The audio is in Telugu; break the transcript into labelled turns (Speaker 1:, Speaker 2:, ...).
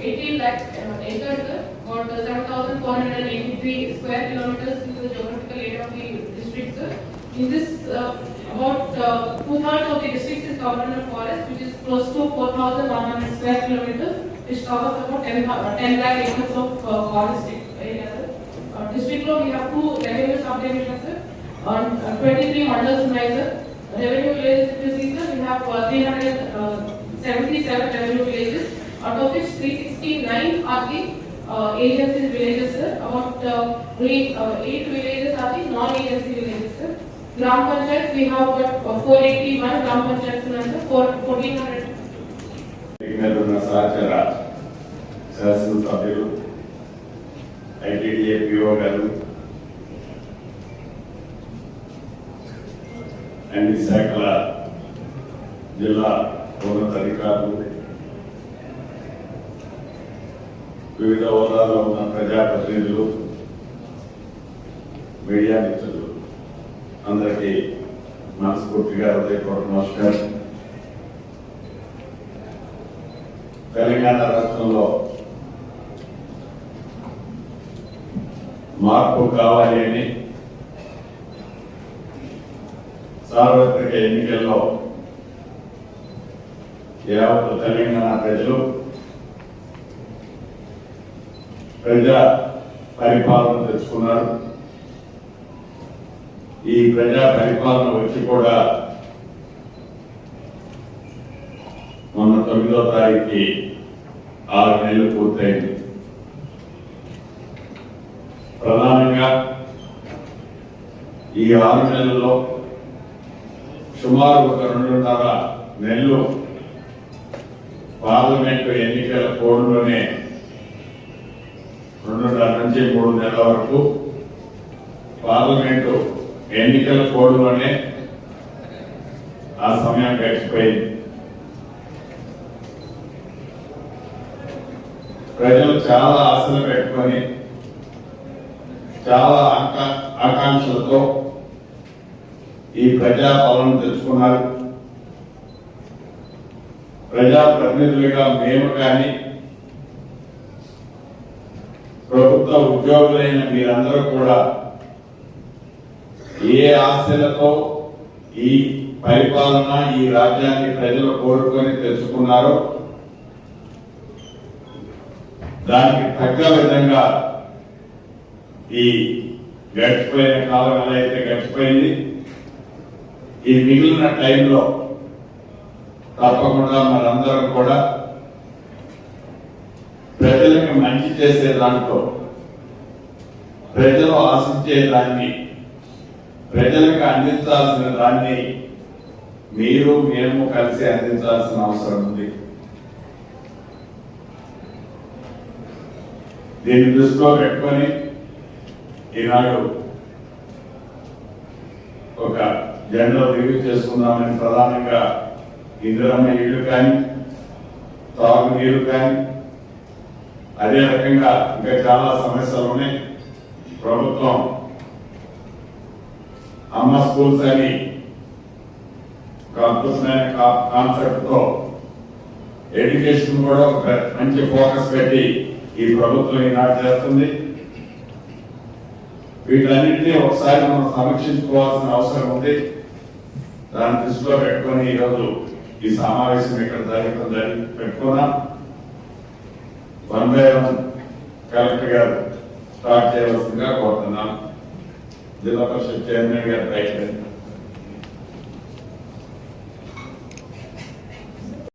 Speaker 1: 18 lakh uh, acres, uh, 7,483 square kilometers into the geographical area of the district. In this, uh, about uh, two-thirds of the district is covered under forest, which is close to 4,100 square kilometers, which covers about 10, uh, 10 lakh acres of uh, forest area. Uh, District law, we have two revenue subdivisions, on uh, 23 mandals in sir. Revenue sir, we have uh, 377 revenue villages, out of which 369 are the uh, agency villages, sir. About uh, only uh, 8 villages are the non-agency villages, sir. Gram Panchayat, we have got uh, 481 Gram Panchayats, sir, for 1400
Speaker 2: మీద ఉన్న సహచర శాసనసభ్యులు ఐటీడీఏ పిఓ గారు అన్ని శాఖల జిల్లా ఉన్నతాధికారులు వివిధ హోదాలో ఉన్న ప్రజాప్రతినిధులు మీడియా మిత్రులు అందరికీ మనస్ఫూర్తిగా హృదయపూర్వక నమస్కారం. తెలంగాణ రాష్ట్రంలో మార్పు కావాలి అని సార్వత్రిక ఎన్నికల్లో యావత్ తెలంగాణ ప్రజలు ప్రజా పరిపాలన తెచ్చుకున్నారు. ఈ ప్రజా పరిపాలన వచ్చి కూడా మొన్న తొమ్మిదో తారీఖుకి ఆరు నెలలు పూర్తయింది. ప్రధానంగా ఈ ఆరు నెలల్లో సుమారు ఒక రెండున్నర నెలలు పార్లమెంటు ఎన్నికల కోడ్లోనే రెండున్నర నుంచి మూడు నెలల వరకు పార్లమెంటు ఎన్నికల కోడ్లోనే ఆ సమయం గడిచిపోయింది. ప్రజలు చాలా ఆశలు పెట్టుకొని చాలా ఆకాంక్షలతో ఈ ప్రజా పాలన తెచ్చుకున్నారు. ప్రజా ప్రతినిధులుగా మేము కానీ ప్రభుత్వ ఉద్యోగులైన మీరందరూ కూడా ఏ ఆశలతో ఈ పరిపాలన ఈ రాజ్యాన్ని ప్రజలు కోరుకొని తెలుసుకున్నారో దానికి తగ్గ విధంగా ఈ గడిచిపోయిన కాలం ఎలా అయితే గడిచిపోయింది ఈ మిగిలిన టైంలో తప్పకుండా మనందరం కూడా ప్రజలకు మంచి చేసే దాంట్లో ప్రజలు ఆశించే దాన్ని ప్రజలకు అందించాల్సిన దాన్ని మీరు మేము కలిసి అందించాల్సిన అవసరం ఉంది. దీన్ని దృష్టిలో పెట్టుకొని ఈనాడు ఒక జెండా రివ్యూ చేసుకుందామని ప్రధానంగా ఇందిరమ్మ ఇళ్ళు కానీ తాగునీరు కానీ అదే రకంగా ఇంకా చాలా సమస్యలు ఉన్నాయి. ప్రభుత్వం అమ్మ స్కూల్స్ అని ఒక అద్భుతమైన కాన్సెప్ట్తో ఎడ్యుకేషన్ కూడా ఒక మంచి ఫోకస్ పెట్టి ఈ ప్రభుత్వం ఈనాడు చేస్తుంది. వీటన్నింటినీ ఒకసారి మనం సమీక్షించుకోవాల్సిన అవసరం ఉంది. దాన్ని దృష్టిలో పెట్టుకొని ఈరోజు ఈ సమావేశం ఇక్కడ జరుగుతుంది జరిగి పెట్టుకున్నాం. వన్ బై వన్ కలెక్టర్ గారు స్టార్ట్ చేయవలసిందిగా కోరుతున్నాం. జిల్లా పరిషత్ చైర్మన్ గారు ప్రయత్నం